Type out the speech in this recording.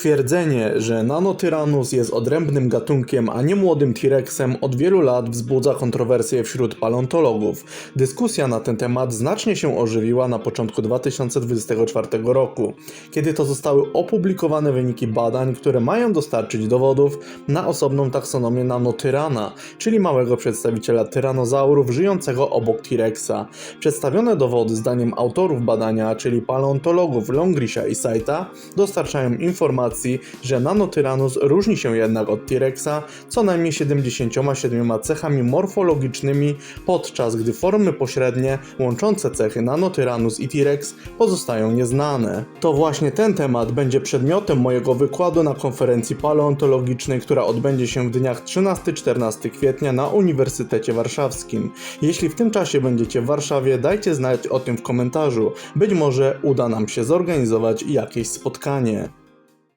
Stwierdzenie, że Nanotyrannus jest odrębnym gatunkiem, a nie młodym T-Rexem od wielu lat wzbudza kontrowersje wśród paleontologów. Dyskusja na ten temat znacznie się ożywiła na początku 2024 roku, kiedy to zostały opublikowane wyniki badań, które mają dostarczyć dowodów na osobną taksonomię Nanotyrana, czyli małego przedstawiciela tyranozaurów żyjącego obok T-Rexa. Przedstawione dowody zdaniem autorów badania, czyli paleontologów Longrisia i Saita, dostarczają informacji, że Nanotyrannus różni się jednak od T-Rexa co najmniej 77 cechami morfologicznymi, podczas gdy formy pośrednie łączące cechy Nanotyrannus i T-Rex pozostają nieznane. To właśnie ten temat będzie przedmiotem mojego wykładu na konferencji paleontologicznej, która odbędzie się w dniach 13-14 kwietnia na Uniwersytecie Warszawskim. Jeśli w tym czasie będziecie w Warszawie, dajcie znać o tym w komentarzu. Być może uda nam się zorganizować jakieś spotkanie.